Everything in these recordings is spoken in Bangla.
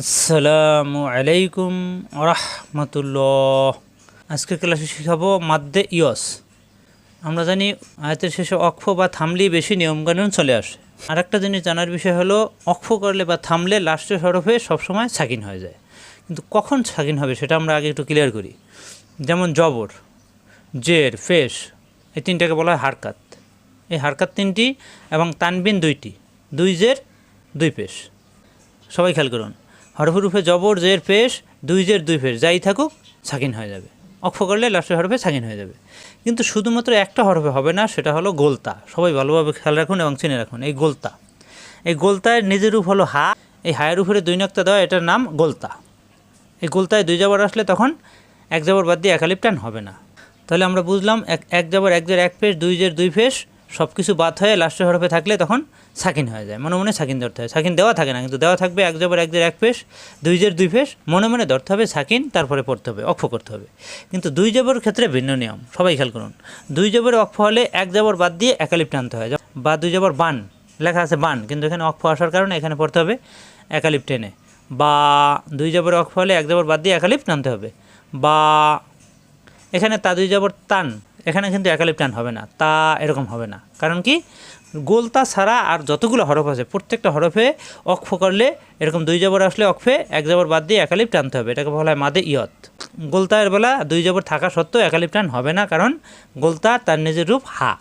আসসালামু আলাইকুম রহমতুল্লাহ আজকের ক্লাসে শেখাবো মাদ্দে ইয়স। আমরা জানি আয়াতের শেষে অক্ষ বা থামলেই বেশি নিয়মকানুন চলে আসে। আর একটা জিনিস জানার বিষয় হলো, অক্ষ করলে বা থামলে লাস্টের হরফে সবসময় সাকিন হয়ে যায়। কিন্তু কখন সাকিন হবে সেটা আমরা আগে একটু ক্লিয়ার করি। যেমন জবর, জের, ফেস, এই তিনটাকে বলা হয় হারকাত। এই হারকাত তিনটি এবং তানবিন দুইটি, দুই জের, দুই পেশ। সবাই খেয়াল করুন। হরফের রূপে জবর, জের, পেশ, দুই জের, দুই পেশ যাই থাকুক সাকিন হয়ে যাবে। অক্ষ করলে লাস্টের হরফে সাকিন হয়ে যাবে। কিন্তু শুধুমাত্র একটা হরফে হবে না, সেটা হলো গোলতা। সবাই ভালোভাবে খেয়াল রাখুন এবং চিনে রাখুন, এই গোলতা। এই গোলতায় নিজের রূপ হলো হা, এই হায়ের উপরে দুই নক্তা দেওয়া, এটার নাম গোলতা। এই গোলতায় দুই যাবার আসলে তখন এক যাবার বাদ দিয়ে একালিপ টান হবে না। তাহলে আমরা বুঝলাম, এক এক যাবার এক জের, এক ফেস দুই জের, দুই ফেস সব কিছু বাদ হয়ে লাস্টের হরফে থাকলে তখন সাকিন হয়ে যায়। মনে মনে সাকিন ধরতে হয়। সাকিন দেওয়া থাকে না, কিন্তু দেওয়া থাকবে এক যাবার এক জের, এক ফেস দুই জের, দুই ফেস মনে মনে ধরতে হবে সাকিন, তারপরে পড়তে হবে, অক্ষ করতে হবে। কিন্তু দুই যাবর ক্ষেত্রে ভিন্ন নিয়ম, সবাই খেয়াল করুন। দুই যাবর অক্ষ হলে এক যাবর বাদ দিয়ে একালিপ টানতে হয়। বা দুই জবর বান, লেখা আছে বান, কিন্তু এখানে অক্ষ আসার কারণে এখানে পড়তে হবে একালিপ টেনে। বা দুই যাবর অক্ষ হলে এক জবর বাদ দিয়ে একালিপ টানতে হবে। বা এখানে তা দুই যাবর তান এখানে কিন্তু একালিপ টান হবে না, তা এরকম হবে না। কারণ কি? গোলতা ছাড়া আর যতগুলো হরফ আছে, প্রত্যেকটা হরফে অক্ষ করলে এরকম দুই যাবর আসলে অক্ষে এক যাবর বাদ দিয়ে একালিপ টানতে হবে। এটাকে বলা হয় মাদে ইয়ত। গোলতায়ের বেলা দুই যাবর থাকা সত্ত্বেও একালিপ টান হবে না, কারণ গোলতা তার নিজের রূপ হা।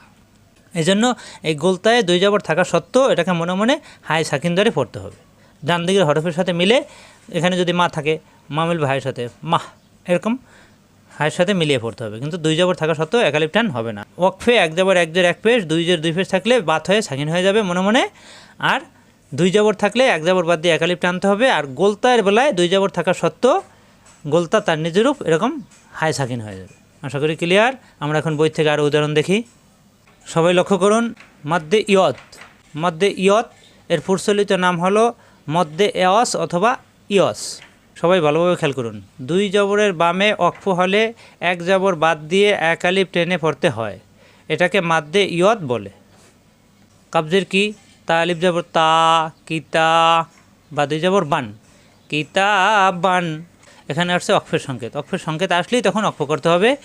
এই জন্য এই গোলতায় দুই যাবর থাকা সত্ত্বেও এটাকে মনে মনে হাই সাকিন ধরে পড়তে হবে। ডান দিকের হরফের সাথে মিলে এখানে যদি মা থাকে, মা ভাইয়ের সাথে মাহ এরকম হায়ের সাথে মিলিয়ে পড়তে হবে। কিন্তু দুই যাবর থাকা সত্ত্বেও একালিপ টান হবে না। ওয়াকফে এক যাবর এক জের, এক পেশ, দুই জের, দুই পেশ থাকলে বাত হয়ে সাকিন হয়ে যাবে মনে মনে। আর দুই যাবর থাকলে এক যাবর বাদ দিয়ে একালিপ টানতে হবে। আর গোলতায়ের বেলায় দুই যাবর থাকা সত্ত্বেও গোলতা তার নিজের রূপ এরকম হায় সাকিন হয়ে যাবে। আশা করি ক্লিয়ার? আমরা এখন বই থেকে আরও উদাহরণ দেখি। সবাই লক্ষ্য করুন, মদ্দে ইয়ত। মদ্দে ইয়ত এর প্রচলিত নাম হলো মদ্দে এয়স অথবা ইয়স। সবাই ভালোভাবে খেয়াল করুন। দুই জবরের বামে অক্ষ হলে এক জবর বাদ দিয়ে এক আলিপ টেনে পড়তে হয়। এটাকে মাদ্দে ইয়ত বলে। কাবজের কি? তা আলিফ জবর তা কিতা বা দুই জবর বান। কিতা বান। এখানে আসছে অক্ষের সংকেত। অক্ষের সংকেত আসলেই তখন অক্ষ করতে হবে।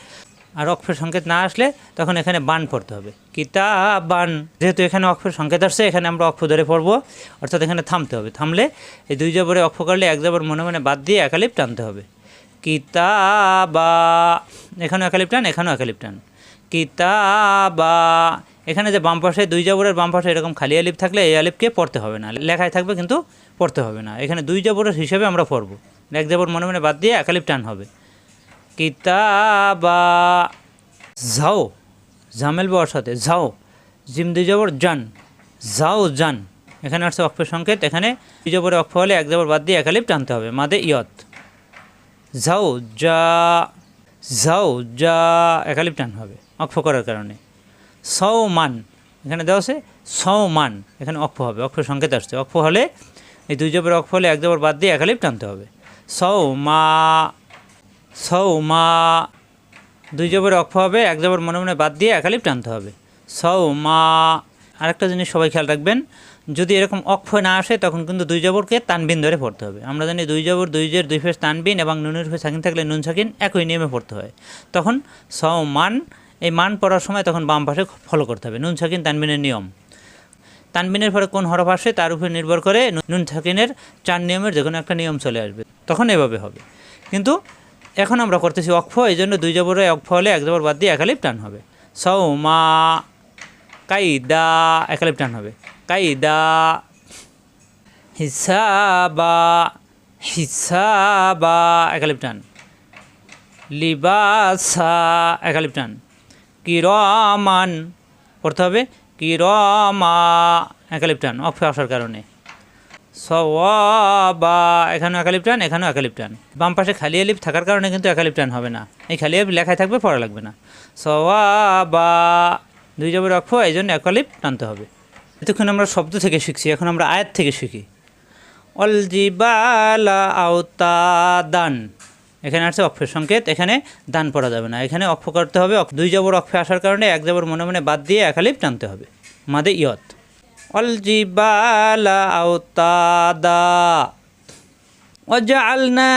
আর অক্ষের সংকেত না আসলে তখন এখানে বান পড়তে হবে। কিতা বান, যেহেতু এখানে অক্ষের সংকেত আসছে, এখানে আমরা অক্ষ ধরে পড়ব। অর্থাৎ এখানে থামতে হবে। থামলে এই দুই জবরে অক্ষ করলে এক জবর মনে মনে বাদ দিয়ে একালিপ টানতে হবে। কিতাবা, এখানেও একালিপ টান, এখানেও একালিপ টান। কিতাবা, এখানে যে বাম পাশে দুই জবরের বাম পাশে এরকম খালি আলিপ থাকলে এই আলিপকে পড়তে হবে না। লেখায় থাকবে কিন্তু পড়তে হবে না। এখানে দুই জবরের হিসেবে আমরা পড়ব। এক জবর মনে মনে বাদ দিয়ে একালিপ টান হবে। কিতাবা। যাও জামেল বাবার সাথে, যাও। জিম দুই জবর জান যাও জান এখানে আসছে অক্ষের সংকেত, এখানে জবরে অক্ষ হলে এক জবর বাদ দিয়ে একালিপ টানতে হবে, মাদে ইয়ত। যাও, যা যাও, যা, একালিপ টান হবে অক্ষ করার কারণে। সও মান, এখানে দেওয়া আছে সৌ মান, এখানে অক্ষ হবে অক্ষ সংকেত আসছে। অক্ষ হলে, এই দুই জবর অক্ষ হলে এক জবর বাদ দিয়ে একালিপ টানতে হবে। সও মা সৌ মা। দুই জবর অক্ষ হবে, এক জবর মনে মনে বাদ দিয়ে একালিপ টানতে হবে। সৌ মা। আরেকটা জিনিস সবাই খেয়াল রাখবেন, যদি এরকম অক্ষ না আসে, তখন কিন্তু দুই জবরকে তানবিন ধরে পড়তে হবে। আমরা জানি দুই জবর, দুই জের, দুই ফেস তানবিন এবং নুনের ফেস সাকিন থাকলে নুন সাকিন একই নিয়মে পড়তে হয়। তখন সৌ মান, এই মান পড়ার সময় তখন বাম পাশে ফলো করতে হবে, নুন সাকিন তানবিনের নিয়ম। তানবিনের পরে কোন হরফ আসে, তার উপর নির্ভর করে নুন সাকিনের চার নিয়মের যে কোনো একটা নিয়ম চলে আসবে। তখন এভাবে হবে। কিন্তু এখন আমরা করতেছি অক্ষ এই জন্য দুই জবরে অক্ষ হলে এক জবর বাদ দিয়ে একালিপ টান হবে। সৌ মা কাইদা, একালিপ টান হবে। কাইদা, হিসাবা হিসাবা, একালিপ টান। লিবাসা, একালিপ টান। কিরমান, পড়তে হবে, কিরমা, একালিপ টান অক্ষ আসার কারণে। সওয়াবা। এখানেও একালিপ টান এখানেও একালিপ টান বাম পাশে খালি আলিপ থাকার কারণে কিন্তু একালিপ টান হবে না। এই খালি আলিপ লেখায় থাকবে, পড়া লাগবে না। সওয়াবা। দুই জবের অক্ষ, এই জন্য একালিপ টানতে হবে। এতক্ষণ আমরা শব্দ থেকে শিখছি, এখন আমরা আয়াত থেকে শিখি। অল জিবালা আওতা দান এখানে আসছে অক্ষের সংকেত, এখানে দান পড়া যাবে না। এখানে অক্ষ করতে হবে দুই জবর অক্ষে আসার কারণে এক জবর মনে মনে বাদ দিয়ে একালিপ টানতে হবে। মাদে ইয়ত। জিবালা আওতাদা ওয়াজআলনা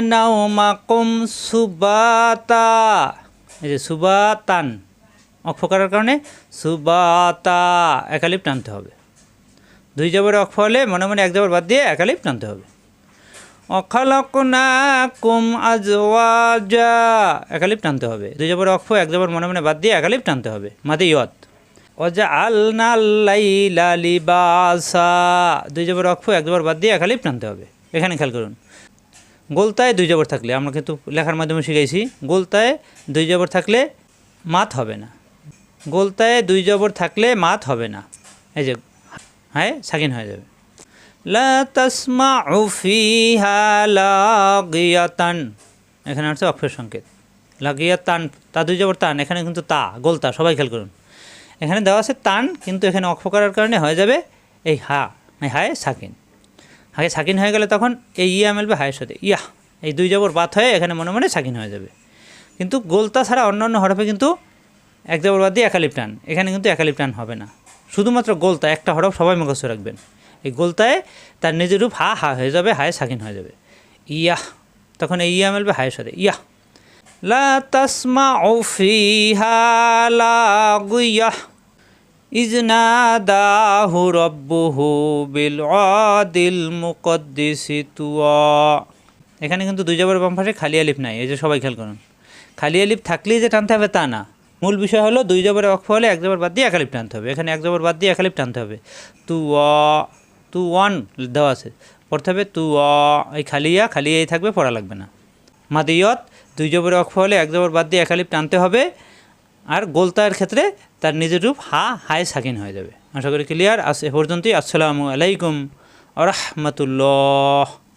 নাওমাকুম সুবাতা এই যে সুবাতান অক্ষ করার কারণে সুবাতা, একালিপ টানতে হবে। দুই জবর অক্ষ হলে মনে মনে এক জবর বাদ দিয়ে একালিপ টানতে হবে। অখালকুম আজওয়াজা, একালিপ টানতে হবে। দুই জবর অক্ষ এক জবর মনে মনে বাদ দিয়ে একালিপ টানতে হবে। মাদে ইয়ত। অজা আলনাল্লাইলা লিবাসা। দুই জবর অক্ষ এক জবর বাদ দিয়ে একালিপ টানতে হবে। এখানে খেয়াল করুন। গোলতায় দুই জবর থাকলে, আমরা কিন্তু লেখার মাধ্যমে শিখাইছি, গোলতায় দুই জবর থাকলে মাত হবে না। গোলতায় দুই জবর থাকলে মাত হবে না। এই যে হ্যাঁ সাকিন হয়ে যাবে। লা তাসমাউ ফিহা লাগিয়াতান। এখানে হচ্ছে অক্ষর সংকেত। লাগিয়াতান, তা দুই জবর তান এখানে কিন্তু তা, গোলতা, সবাই খেয়াল করুন। এখানে দেওয়া আছে তান, কিন্তু এখানে অক্ষ করার কারণে হয়ে যাবে এই হা, এই হায় সাকিন। হায় সাকিন হয়ে গেলে তখন এই ইয়া মেলবে হায়ের সাথে। ইয়া এই দুই জবর বাদ হয়ে এখানে মনে মনে সাকিন হয়ে যাবে। কিন্তু গোলতা ছাড়া অন্যান্য হরফে কিন্তু এক জবর বাদ দিয়ে একালিপ টান এখানে কিন্তু একালিপ টান হবে না। শুধুমাত্র গোলতা, একটা হরফ সবাই মুখস্থ রাখবেন। এই গোলতায় তার নিজের রূপ হা হা হয়ে যাবে, হায় সাকিন হয়ে যাবে। ইয়া তখন এই ইয়া মেলবে হায়ের সাথে। ইয়া লা তাসমা ফিহা লাগুয়া ইজনাদাহু রব্বুহু বিল আদিল মুকদ্দিসি তুয়া। এখানে কিন্তু দুই জবর বাম পাশে খালি আলিফ নাই, এই যে সবাই খেয়াল করুন। খালি আলিফ থাকলেই যে টানতে হবে তা না। মূল বিষয় হলো দুই জবরে অক্ষ হলে এক জবর বাদ দিয়ে একালিপ টানতে হবে। এখানে এক জবর বাদ দিয়ে একালিপ টানতে হবে। তু অ তু ওয়ান দেওয়া আছে। পড়তে হবে তু অ এই খালিয়া, খালিয়াই থাকবে, পড়া লাগবে না। মাদিয়ত দুই জবরে অক্ষ হলে এক জবর বাদ দিয়ে একালিপ টানতে হবে। আর গোলতার ক্ষেত্রে তার নিজের রূপ হা, হায়, সাকিন হয়ে যাবে। আশা করি ক্লিয়ার আস এ পর্যন্তই। আসসালামু আলাইকুম আ রহমতুল্লাহ।